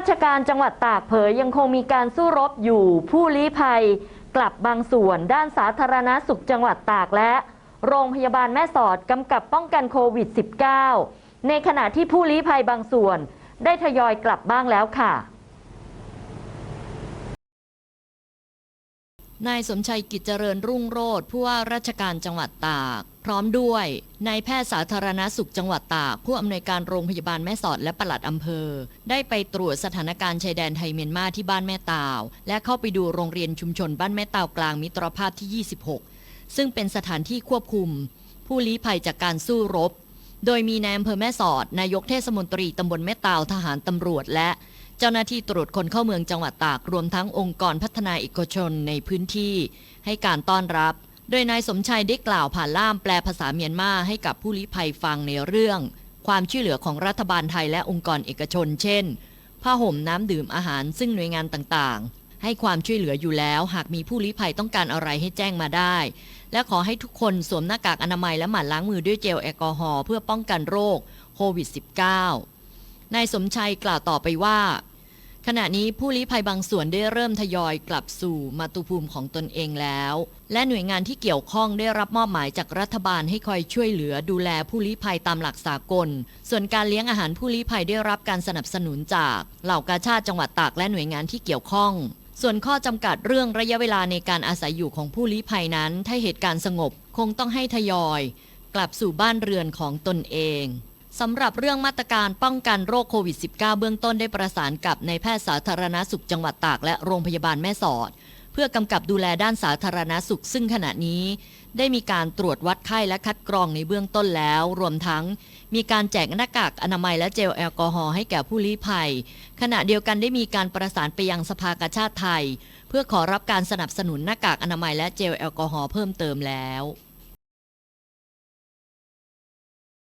ราชการจังหวัดตากเผยยังคงมีการสู้รบอยู่ ผู้ลี้ภัยกลับบางส่วนด้านสาธารณสุขจังหวัดตากและ โรงพยาบาลแม่สอดกำกับป้องกันโควิด -19 ในขณะที่ผู้ลี้ภัยบางส่วนได้ทยอยกลับบ้างแล้วค่ะ นายสมชัยกิจเจริญรุ่งโรธผู้ว่าราชการจังหวัดตาก พร้อมด้วยนายแพทย์สาธารณสุขจังหวัดตาก ผู้อำนวยการโรงพยาบาลแม่สอดและปลัดอำเภอ ได้ไปตรวจสถานการณ์ชายแดนไทยเมียนมาที่บ้านแม่ตาว และเข้าไปดูโรงเรียนชุมชนบ้านแม่ตาวกลางมิตรภาพที่ 26 ซึ่งเป็นสถานที่ควบคุม ผู้ลี้ภัยจากการสู้รบ โดยมีนายอำเภอแม่สอด นายกเทศมนตรีตำบลแม่ตาวทหารตำรวจ และเจ้าหน้าที่ตรวจคนเข้าเมืองจังหวัดตาก รวมทั้งองค์กรพัฒนาเอกชนในพื้นที่ ให้การต้อนรับ โดยนายสมชัยได้กล่าวผ่านล่ามแปลภาษาเมียนมาให้กับผู้ลี้ภัยฟังในเรื่อง ความช่วยเหลือของรัฐบาลไทยและองค์กรเอกชน เช่นผ้าห่มน้ำดื่มอาหารซึ่งหน่วยงานต่างๆ ให้ความช่วยเหลืออยู่แล้ว หากมีผู้ลี้ภัยต้องการอะไรให้แจ้งมาได้ และขอให้ทุกคนสวมหน้ากากอนามัยและหมั่นล้างมือด้วยเจลแอลกอฮอล์เพื่อป้องกันโรคโควิด -19 นายสมชัยกล่าวต่อไปว่า ขณะนี้ผู้ลี้ภัยบางส่วนได้เริ่มทยอยกลับสู่มาตุภูมิของตนเองแล้ว และหน่วยงานที่เกี่ยวข้องได้รับมอบหมายจากรัฐบาลให้คอยช่วยเหลือดูแลผู้ลี้ภัยตามหลักสากล ส่วนการเลี้ยงอาหารผู้ลี้ภัยได้รับการสนับสนุนจากเหล่ากาชาติจังหวัดตากและหน่วยงานที่เกี่ยวข้อง ส่วนข้อจำกัดเรื่องระยะเวลาในการอาศัยอยู่ของผู้ลี้ภัยนั้น ถ้าเหตุการณ์สงบคงต้องให้ทยอย กลับสู่บ้านเรือนของตนเองสำหรับเรื่องมาตรการป้องกันโรคโควิด -19 เบื้องต้นได้ประสานกับนายแพทย์สาธารณสุขจังหวัดตากและโรงพยาบาลแม่สอด เพื่อกำกับดูแลด้านสาธารณสุข ซึ่งขณะนี้ ได้มีการตรวจวัดไข้และคัดกรองในเบื้องต้นแล้ว รวมทั้ง มีการแจกหน้ากากอนามัยและเจลแอลกอฮอล์ให้แก่ผู้ลี้ภัย ขณะเดียวกันได้มีการประสานไปยังสภากาชาติไทย เพื่อขอรับการสนับสนุนหน้ากากอนามัยและเจลแอลกอฮอล์เพิ่มเติมแล้ว